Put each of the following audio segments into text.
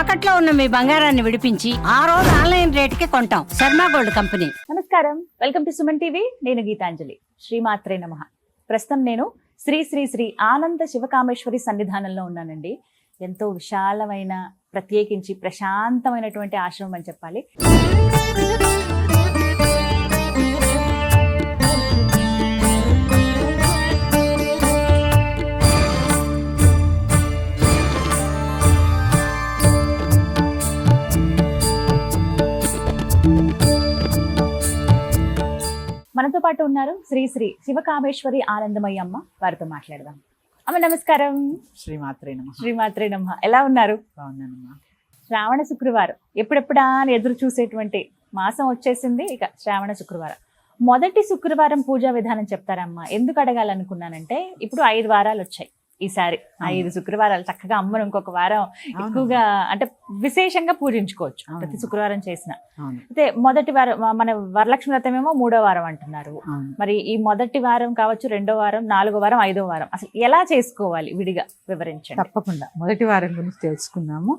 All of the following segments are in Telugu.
తాకట్లో ఉన్న మీ బంగారాన్ని విడిపించి ఆ రోజు ఆన్లైన్ రేటుకి కొంటాం. Sharma gold company. నమస్కారం. Welcome to Suman TV. నేను గీతాంజలి. శ్రీమాత్రే నమ. ప్రస్తుతం నేను శ్రీ శ్రీ శ్రీ ఆనంద శివకామేశ్వరి సన్నిధానంలో ఉన్నానండి. ఎంతో విశాలమైన ప్రత్యేకించి ప్రశాంతమైనటువంటి ఆశ్రమం అని చెప్పాలి. పాటు ఉన్నారు శ్రీ శ్రీ శివకామేశ్వరి ఆనందమయ్య అమ్మ వారితో మాట్లాడదాం. అమ్మ నమస్కారం. శ్రీమాత్రే నమ. శ్రీమాత్రే నమ. ఎలా ఉన్నారు? బాగున్నానమ్మా. శ్రావణ శుక్రవారం. ఎప్పుడెప్పుడా అని ఎదురు చూసేటువంటి మాసం వచ్చేసింది ఇక శ్రావణ శుక్రవారం. మొదటి శుక్రవారం పూజా విధానం చెప్తారమ్మా. ఎందుకు అడగాలనుకున్నానంటే ఇప్పుడు ఐదు వారాలు వచ్చాయి. ఈసారి ఐదు శుక్రవారాలు చక్కగా అమ్మను ఇంకొక వారం ఎక్కువగా అంటే విశేషంగా పూజించుకోవచ్చు. ప్రతి శుక్రవారం చేసిన. అయితే మొదటి వారం మన వరలక్ష్మి వ్రతం ఏమో మూడో వారం అంటున్నారు. మరి ఈ మొదటి వారం కావచ్చు రెండో వారం నాలుగో వారం ఐదో వారం అసలు ఎలా చేసుకోవాలి విడిగా వివరించండి. తప్పకుండా. మొదటి వారం గురించి తెలుసుకుందాము.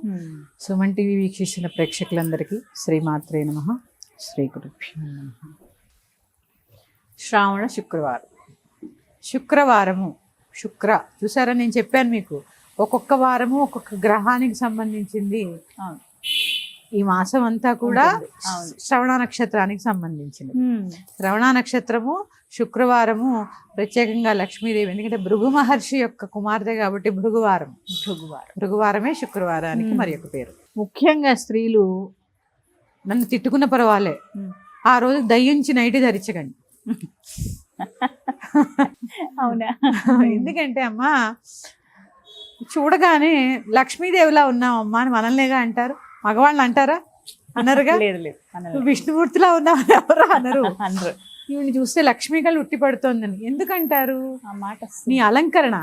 సుమన్ టీవీ వీక్షిస్తున్న ప్రేక్షకులందరికీ శ్రీమాత్రే నమ శ్రీ గురుభ్యో నమః. శ్రావణ శుక్రవారం. శుక్రవారము శుక్ర. చూసారా? నేను చెప్పాను మీకు. ఒక్కొక్క వారము ఒక్కొక్క గ్రహానికి సంబంధించింది. ఈ మాసం అంతా కూడా. శ్రవణ నక్షత్రానికి సంబంధించింది. శ్రవణ నక్షత్రము శుక్రవారము ప్రత్యేకంగా లక్ష్మీదేవి. ఎందుకంటే భృగు మహర్షి యొక్క కుమార్తె కాబట్టి భృగువారం. భృగువారం. భృగువారమే శుక్రవారానికి. మరి ఒక పేరు. ముఖ్యంగా స్త్రీలు నన్ను తిట్టుకున్న పర్వాలే. ఆ రోజు దయ్యుంచి నైటి ధరించకండి. అవునా? ఎందుకంటే అమ్మా చూడగానే లక్ష్మీదేవిలా ఉన్నావమ్మా అని మనల్నేగా అంటారు. మగవాళ్ళు అంటారా? అనరుగా విష్ణుమూర్తిలా ఉన్నావు ఎవరు అనరు. అనరు. ఈవిని చూస్తే లక్ష్మీ కళ్ళు ఉట్టి పడుతోందని ఎందుకంటారు? ఆ మాట నీ అలంకరణ.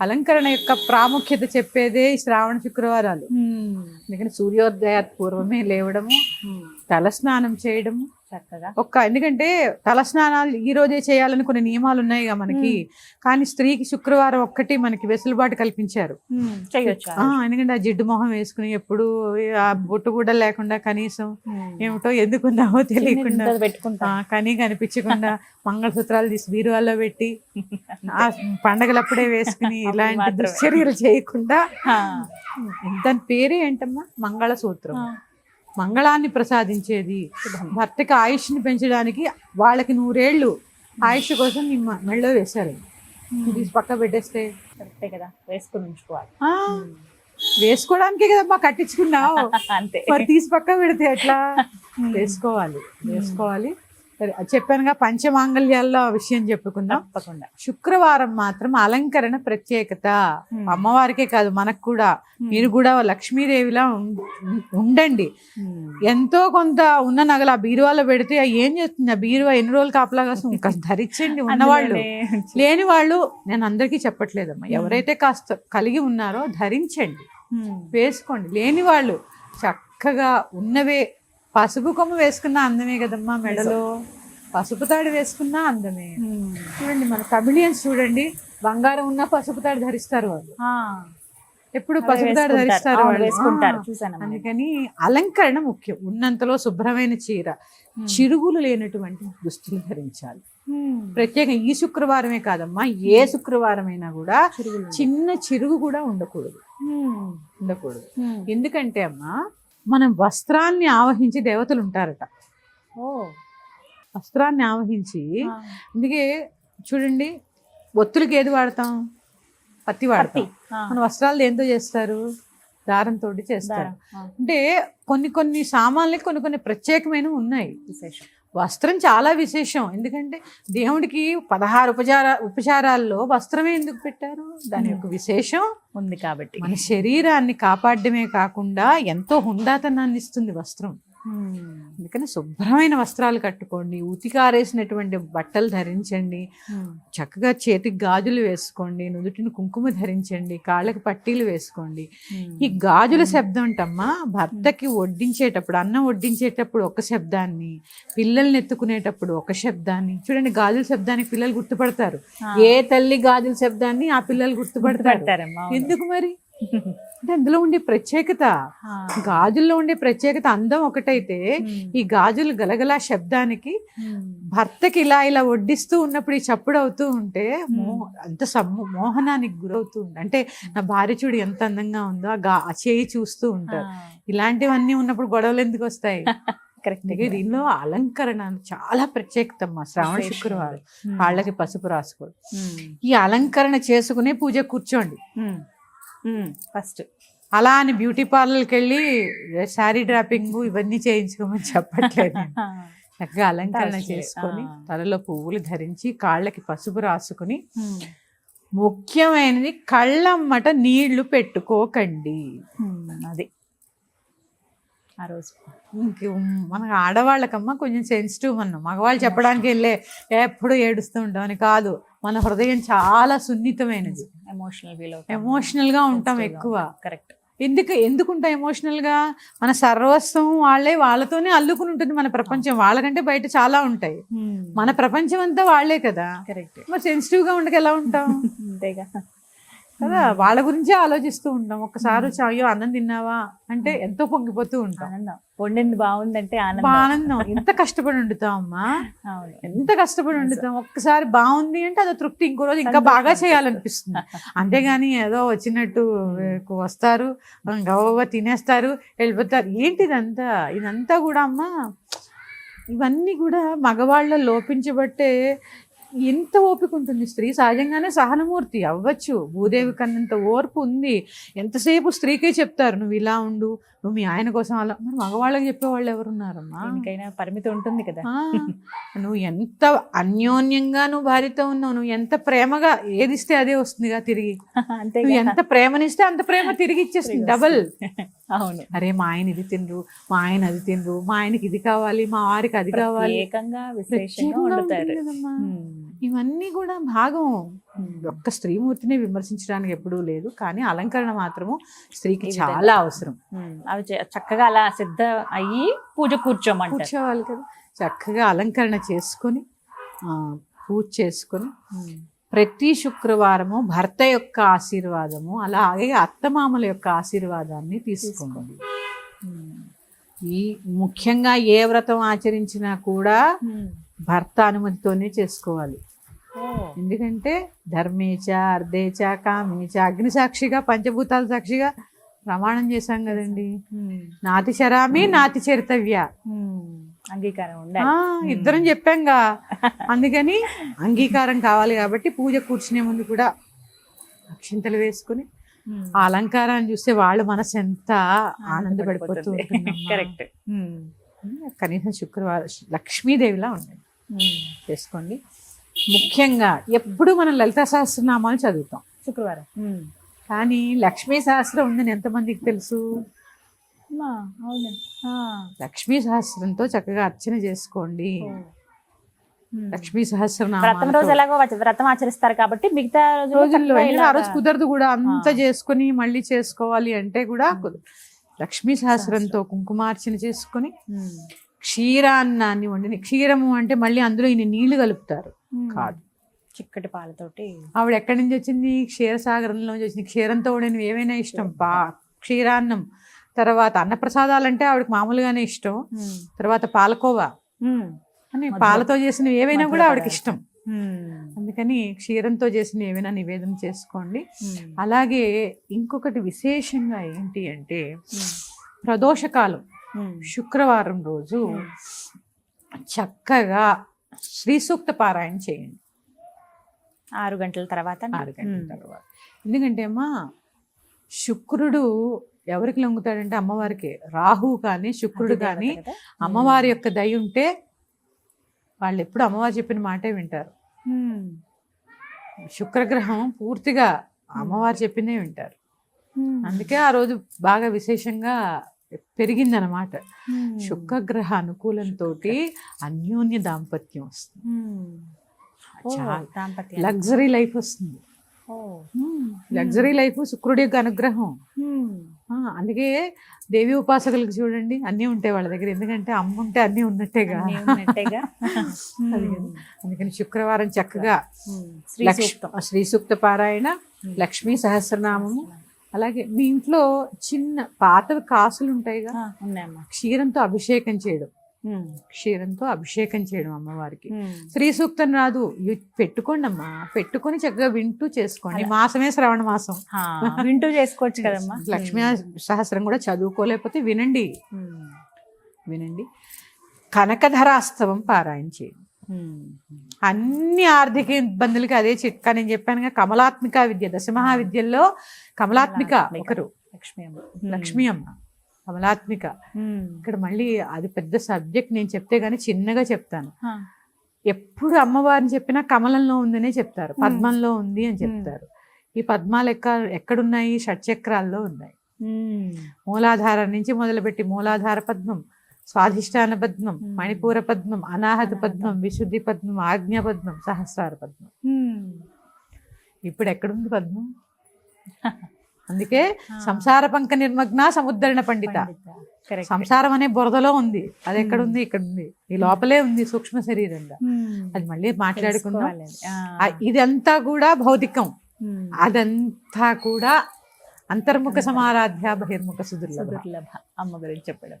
అలంకరణ యొక్క ప్రాముఖ్యత చెప్పేదే శ్రావణ శుక్రవారాలు. ఎందుకంటే సూర్యోదయాత్ పూర్వమే లేవడము. తలస్నానం చేయడము చక్కగా. ఒక్క ఎందుకంటే తలస్నానాలు ఈ రోజే చేయాలని కొన్ని నియమాలు ఉన్నాయిగా మనకి. కానీ స్త్రీకి శుక్రవారం ఒక్కటి మనకి వెసులుబాటు కల్పించారు. ఎందుకంటే ఆ జిడ్డు మొహం వేసుకుని ఎప్పుడు ఆ బొట్టు కూడా లేకుండా కనీసం. ఏమిటో ఎందుకున్నావో తెలియకుండా పెట్టుకుంటా. కనీ కనిపించకుండా మంగళసూత్రాలు తీసి బీరువాలో పెట్టి ఆ పండగలప్పుడే వేసుకుని ఇలాంటి. దుశ్చర్యలు చేయకుండా. దాని పేరే ఏంటమ్మా? మంగళసూత్రం. మంగళాన్ని ప్రసాదించేది. భర్తకి ఆయుష్ని పెంచడానికి వాళ్ళకి నూరేళ్ళు ఆయుష్ కోసం మ- మెళ్ళో వేశారు. తీసి పక్క పెట్టేస్తే. కరెక్టే కదా వేసుకుని ఉంచుకోవాలి వేసుకోవడానికే కదమ్మా కట్టించుకున్నావు. అంతే. తీసి పక్క పెడితే ఎట్లా? వేసుకోవాలి వేసుకోవాలి. అది చెప్పానుగా పంచమాంగళ్యాల్లో ఆ విషయం చెప్పుకుందాం. తప్పకుండా. శుక్రవారం మాత్రం అలంకరణ ప్రత్యేకత. అమ్మవారికే కాదు మనకు కూడా. మీరు కూడా లక్ష్మీదేవిలా ఉండండి. ఎంతో కొంత ఉన్న నగలు ఆ బీరువాలో పెడితే ఏం చేస్తుంది? ఆ బీరువా ఎన్ని రోజులు కాపలా కాస్తుంది ఇంకా ధరించండి ఉన్నవాళ్ళు. లేని వాళ్ళు నేను అందరికీ చెప్పట్లేదమ్మా. ఎవరైతే కాస్త కలిగి ఉన్నారో ధరించండి. వేసుకోండి. లేని వాళ్ళు చక్కగా ఉన్నవే పసుపు కొమ్ము వేసుకున్న అందమే కదమ్మా మెడలో. పసుపు తాడు వేసుకున్నా అందమే. చూడండి మన తమిళియన్స్ చూడండి బంగారం ఉన్న పసుపు తాడు ధరిస్తారు వాళ్ళు. ఎప్పుడు పసుపు తాడు. ధరిస్తారు. వేసుకుంటారు. అందుకని అలంకరణ ముఖ్యం. ఉన్నంతలో శుభ్రమైన చీర. చిరుగులు లేనటువంటి దుస్తులు ధరించాలి. ప్రత్యేకంగా ఈ శుక్రవారమే కాదమ్మా ఏ శుక్రవారమైనా కూడా చిన్న చిరుగు కూడా ఉండకూడదు. ఉండకూడదు. ఎందుకంటే అమ్మా మనం వస్త్రాన్ని ఆవహించి దేవతలు ఉంటారట. ఓ. వస్త్రాన్ని ఆవహించి అందుకే చూడండి ఒత్తులకి ఏది వాడతాం? పత్తి వాడతాం. మన వస్త్రాలు దేంతో చేస్తారు? దారంతో చేస్తారు. అంటే కొన్ని కొన్ని సామాన్లకి కొన్ని కొన్ని ప్రత్యేకమైనవి ఉన్నాయి. విశేషం. వస్త్రం చాలా విశేషం. ఎందుకంటే దేవుడికి పదహారు ఉపచార ఉపచారాల్లో వస్త్రమే ఎందుకు పెట్టారు? దాని యొక్క విశేషం ఉంది కాబట్టి. మన శరీరాన్ని కాపాడమే కాకుండా ఎంతో హుందాతనాన్ని ఇస్తుంది వస్త్రం. అందుకని శుభ్రమైన వస్త్రాలు కట్టుకోండి ఉతికారేసినటువంటి బట్టలు ధరించండి చక్కగా చేతికి గాజులు వేసుకోండి నుదుటిని కుంకుమ ధరించండి కాళ్ళకి పట్టీలు వేసుకోండి. ఈ గాజుల శబ్దం అంటమ్మా భర్తకి వడ్డించేటప్పుడు అన్నం వడ్డించేటప్పుడు ఒక శబ్దాన్ని పిల్లల్ని ఎత్తుకునేటప్పుడు ఒక శబ్దాన్ని. చూడండి గాజుల శబ్దానికి పిల్లలు గుర్తుపడతారు. ఏ తల్లి గాజుల శబ్దాన్ని ఆ పిల్లలు గుర్తుపడతారు. ఎందుకు మరి? అంటే అందులో ఉండే ప్రత్యేకత. గాజుల్లో ఉండే ప్రత్యేకత అందం ఒకటైతే. ఈ గాజులు గలగలా శబ్దానికి. భర్తకి ఇలా ఇలా వడ్డిస్తూ ఉన్నప్పుడు ఈ చప్పుడు అవుతూ ఉంటే మోహ అంత మోహనానికి గురవుతూ ఉంటుంది అంటే నా భార్య చూడు ఎంత అందంగా ఉందో ఆ చేయి చూస్తూ ఉంటారు. ఇలాంటివన్నీ ఉన్నప్పుడు గొడవలు ఎందుకు వస్తాయి? కరెక్ట్ దీనిలో అలంకరణ చాలా ప్రత్యేకత అమ్మా శ్రావణ శుక్రవారం. కాళ్ళకి పసుపు రాసుకోవడం. ఈ అలంకరణ చేసుకునే పూజ కూర్చోండి. ఫస్ట్ అలా అని బ్యూటీ పార్లర్కి వెళ్ళి శారీ డ్రాపింగ్ ఇవన్నీ చేయించుకోమని చెప్పట్లేదు. చక్కగా అలంకరణ. చేసుకొని. తలలో పువ్వులు ధరించి కాళ్ళకి పసుపు రాసుకుని ముఖ్యమైనది కళ్ళమ్మట నీళ్ళు పెట్టుకోకండి అది ఆ రోజు. ఇంక మన ఆడవాళ్ళకమ్మా కొంచెం సెన్సిటివ్ మనం మగవాళ్ళు చెప్పడానికి వెళ్ళే ఎప్పుడు ఏడుస్తూ ఉంటామని కాదు. మన హృదయం చాలా సున్నితమైనది. ఎమోషనల్ ఫీల్ ఎమోషనల్గా ఉంటాం ఎక్కువ. కరెక్ట్ ఎందుకు ఎందుకుంటాం ఎమోషనల్గా? మన సర్వస్వం వాళ్ళే వాళ్ళతోనే అల్లుకుని ఉంటుంది మన ప్రపంచం. వాళ్ళకంటే బయట చాలా ఉంటాయి. మన ప్రపంచం అంతా వాళ్ళే కదా? కరెక్ట్ మరి సెన్సిటివ్గా ఉండక ఎలా ఉంటాం? అంతేగా. కదా? వాళ్ళ గురించే ఆలోచిస్తూ ఉంటాం. ఒక్కసారి వచ్చి అయ్యో అన్నం తిన్నావా? అంటే ఎంతో పొంగిపోతూ ఉంటాం. వండింది బాగుందంటే ఆనందం. ఎంత కష్టపడి వండుతాం అమ్మా. ఎంత కష్టపడి వండుతాం. ఒక్కసారి బాగుంది అంటే అదో తృప్తి. ఇంకో రోజు ఇంకా బాగా చేయాలనిపిస్తుంది. అంతేగాని ఏదో వచ్చినట్టు వస్తారు గవ్వ తినేస్తారు వెళ్ళిపోతారు. ఏంటి ఇదంతా? ఇదంతా కూడా అమ్మా ఇవన్నీ కూడా మగవాళ్ళ లోపించబట్టే ఎంత ఓపిక ఉంటుంది. స్త్రీ సహజంగానే సహనమూర్తి అవ్వచ్చు. భూదేవి కన్నంత ఓర్పు ఉంది. ఎంతసేపు స్త్రీకే చెప్తారు నువ్వు ఇలా ఉండు నువ్వు మీ ఆయన కోసం అలా మరి మగవాళ్ళకి చెప్పేవాళ్ళు ఎవరున్నారమ్మా? దేనికైనా పరిమితి ఉంటుంది కదా. నువ్వు ఎంత అన్యోన్యంగా నువ్వు భార్యతో ఉన్నావు నువ్వు ఎంత ప్రేమగా ఏది ఇస్తే అదే వస్తుందిగా తిరిగి. అంతే నువ్వు ఎంత ప్రేమనిస్తే అంత ప్రేమ తిరిగి ఇచ్చేస్తుంది. డబల్. అవును. అరే మా ఆయన ఇది తినరు మా ఆయన అది తినరు మా ఆయనకి ఇది కావాలి మా వారికి అది కావాలి. ఏకంగా. ఇవన్నీ కూడా భాగం. ఒక్క స్త్రీమూర్తిని విమర్శించడానికి ఎప్పుడూ లేదు కానీ అలంకరణ మాత్రము స్త్రీకి. చాలా అవసరం. అవి చక్కగా అలా సిద్ధ అయ్యి పూజ కూర్చోమంటారు. కూర్చోవాలి కదా. చక్కగా అలంకరణ చేసుకొని ఆ, పూజ చేసుకొని. ప్రతి శుక్రవారము భర్త యొక్క ఆశీర్వాదము అలాగే అత్తమామల యొక్క ఆశీర్వాదాన్ని తీసుకోండి. ఈ ముఖ్యంగా ఏ వ్రతం ఆచరించినా కూడా. భర్త అనుమతితోనే చేసుకోవాలి. ఎందుకంటే ధర్మేచ అర్ధేచ కామేచ అగ్ని సాక్షిగా పంచభూతాల సాక్షిగా ప్రమాణం చేశాం కదండి. నాతి శరామి నాతి చరితవ్య. అంగీకారం ఉండాలి. ఇద్దరం చెప్పాంగా. అందుకని అంగీకారం కావాలి కాబట్టి పూజ కూర్చునే ముందు కూడా అక్షింతలు వేసుకుని. ఆ అలంకారాన్ని చూస్తే వాళ్ళ మనసు ఎంత ఆనందపడిపోతూ ఉంటుందమ్మా. కరెక్ట్ కనీసం శుక్రవారం లక్ష్మీదేవిలా ఉండండి. చేసుకోండి. ముఖ్యంగా ఎప్పుడు మనం లలిత సహస్రనామాలు చదువుతాం. శుక్రవారం. కానీ లక్ష్మీ సహస్రం ఉందని ఎంతమందికి తెలుసు. లక్ష్మీ సహస్రంతో చక్కగా అర్చన చేసుకోండి. లక్ష్మీ వ్రతం సహస్రనామం రోజు ఎలాగో వ్రతం ఆచరిస్తారు కాబట్టి మిగతా రోజుల్లో ఆ రోజు కుదరదు కూడా. అంత. చేసుకొని మళ్ళీ చేసుకోవాలి అంటే కూడా లక్ష్మీ సహస్రంతో కుంకుమార్చన చేసుకొని. క్షీరాన్నాన్ని వండిన క్షీరము అంటే మళ్ళీ అందులో ఇన్ని నీళ్ళు కలుపుతారు. కాదు. చిక్కటి పాలతోటి. ఆవిడ ఎక్కడి నుంచి వచ్చింది? క్షీరసాగరంలో నుంచి వచ్చింది. క్షీరంతో వండినవి ఏవైనా ఇష్టం? పా క్షీరాన్నం. తర్వాత అన్నప్రసాదాలంటే ఆవిడకి మామూలుగానే ఇష్టం. తర్వాత పాలకోవా. అని పాలతో చేసినవి ఏవైనా కూడా ఆవిడకి ఇష్టం. అందుకని క్షీరంతో చేసిన ఏవైనా నివేదన చేసుకోండి. అలాగే ఇంకొకటి విశేషంగా ఏంటి అంటే. ప్రదోషకాలం. శుక్రవారం రోజు. చక్కగా శ్రీ సూక్త పారాయణ చేయండి ఆరు గంటల తర్వాత ఆరు గంటల తర్వాత ఎందుకంటే అమ్మా శుక్రుడు ఎవరికి లొంగుతాడంటే అమ్మవారికి? రాహు కానీ శుక్రుడు కానీ అమ్మవారి యొక్క దయ ఉంటే వాళ్ళు ఎప్పుడు అమ్మవారు చెప్పిన మాటే వింటారు. శుక్రగ్రహం పూర్తిగా అమ్మవారు చెప్పినే వింటారు. అందుకే ఆ రోజు బాగా విశేషంగా పెరిగిందనమాట శుక్రగ్రహ అనుకూలంతో అన్యోన్య దాంపత్యం వస్తుంది. లగ్జరీ లైఫ్ వస్తుంది. లగ్జరీ లైఫ్ శుక్రుడి యొక్క అనుగ్రహం. అందుకే దేవి ఉపాసకులకు చూడండి అన్నీ ఉంటాయి వాళ్ళ దగ్గర. ఎందుకంటే అమ్మ ఉంటే అన్నీ ఉన్నట్టేగా. అందుకని శుక్రవారం చక్కగా శ్రీ సూక్త. పారాయణ లక్ష్మీ సహస్రనామము. అలాగే మీ ఇంట్లో చిన్న పాతవి కాసులు ఉంటాయిగా క్షీరంతో అభిషేకం చేయడం. క్షీరంతో అభిషేకం చేయడం అమ్మవారికి. శ్రీ సూక్తం రాదు. పెట్టుకోండి అమ్మా పెట్టుకొని చక్కగా వింటూ చేసుకోండి. మాసమే శ్రవణ మాసం. వింటూ చేసుకోవచ్చు కదమ్మా. లక్ష్మీ సహస్రం కూడా చదువుకోలేకపోతే వినండి. వినండి. కనకధరాస్తవం పారాయణ చేయండి. అన్ని ఆర్థిక ఇబ్బందులకి అదే చిట్కా. నేను చెప్పానుగా కమలాత్మిక విద్య దశమహావిద్యల్లో కమలాత్మిక కమలాత్మిక. ఒకరు. లక్ష్మి అమ్మ. లక్ష్మీ అమ్మ. కమలాత్మిక. ఇక్కడ మళ్ళీ అది పెద్ద సబ్జెక్ట్ నేను చెప్తే గానీ చిన్నగా చెప్తాను. ఎప్పుడు అమ్మవారిని చెప్పినా కమలంలో ఉందనే చెప్తారు. పద్మంలో ఉంది అని చెప్తారు. ఈ పద్మాలు ఎక్క ఎక్కడున్నాయి? షట్చక్రాల్లో ఉన్నాయి. మూలాధారం నుంచి మొదలుపెట్టి మూలాధార పద్మం స్వాధిష్టాన పద్మం. మణిపూర పద్మం అనాహత. పద్మం విశుద్ధి పద్మం ఆజ్ఞ పద్మం సహస్రార పద్మం. ఇప్పుడు ఎక్కడుంది పద్మం? అందుకే. సంసార పంక నిర్మగ్న సముద్ధరణ పండిత. సంసారం అనే బురదలో ఉంది. అది ఎక్కడుంది ఇక్కడ ఉంది. ఈ లోపలే ఉంది సూక్ష్మ శరీరంగా. ఉమ్, అది మళ్ళీ మాట్లాడుకుందాం. ఇదంతా కూడా భౌతికం. ఉమ్, అదంతా కూడా అంతర్ముఖ సమారాధ్య బహిర్ముఖ సుదుర్లభ. అమ్మ గురించి చెప్పడం.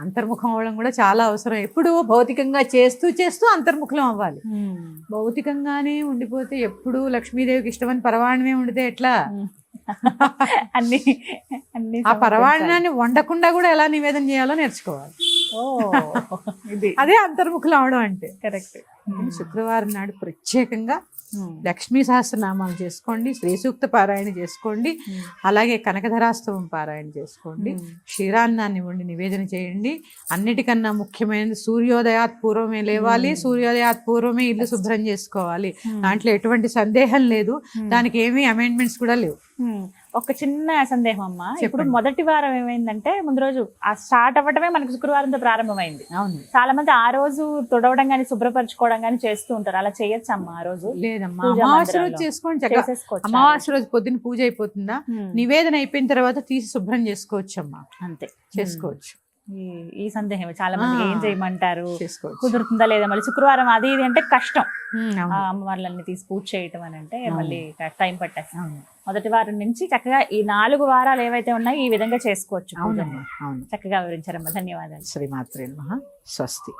అంతర్ముఖం అవ్వడం కూడా చాలా అవసరం. ఎప్పుడు భౌతికంగా చేస్తూ చేస్తూ అంతర్ముఖం అవ్వాలి. భౌతికంగానే ఉండిపోతే ఎప్పుడు లక్ష్మీదేవికి ఇష్టమని పరవాణమే ఉండితే ఎట్లా. అన్ని అన్ని ఆ పరవాణాన్ని వండకుండా కూడా ఎలా నివేదన చేయాలో నేర్చుకోవాలి. ఇది. అదే అంతర్ముఖులు అవడం అంటే. కరెక్ట్. శుక్రవారం నాడు ప్రత్యేకంగా లక్ష్మీ సహస్రనామాలు చేసుకోండి శ్రీ సూక్త పారాయణ చేసుకోండి అలాగే కనకధరాస్తవం పారాయణ చేసుకోండి క్షీరాన్నాన్ని వండి నివేదన చేయండి. అన్నిటికన్నా ముఖ్యమైనది సూర్యోదయాత్ పూర్వమే లేవాలి సూర్యోదయాత్ పూర్వమే ఇల్లు శుభ్రం చేసుకోవాలి. దాంట్లో ఎటువంటి సందేహం లేదు. దానికి ఏమీ అమెండ్మెంట్స్ కూడా లేవు. ఒక చిన్న సందేహం అమ్మా ఇప్పుడు. మొదటి వారం ఏమైందంటే ముందు రోజు ఆ స్టార్ట్ అవ్వటమే మనకి శుక్రవారంతో ప్రారంభమైంది. అవును. చాలా మంది ఆ రోజు తుడవడం గాని శుభ్రపరచుకోవడం గాని చేస్తూ ఉంటారు. అలా చేయొచ్చు అమ్మా ఆ రోజు? లేదమ్మా. అమావాస్య రోజు. చేసుకోండి అమావాస్య పొద్దున్న పూజ అయిపోతుందా? నివేదన అయిపోయిన తర్వాత తీసి శుభ్రం చేసుకోవచ్చు అమ్మా అంతే. చేసుకోవచ్చు. ఈ- సందేహం చాలా మంది. ఏం చేయమంటారు? కుదురుతుందా లేదా? మళ్ళీ శుక్రవారం అది ఇది అంటే కష్టం. అమ్మవార్లన్నీ తీసి పూజ చేయటం అని అంటే. మళ్ళీ టైం పట్టేస్తాం అవును. మొదటి వారం నుంచి చక్కగా ఈ నాలుగు వారాలు ఏవైతే ఉన్నాయో ఈ విధంగా చేసుకోవచ్చు. చక్కగా వివరించారమ్మా ధన్యవాదాలు. శ్రీమాత్రే స్వస్తి.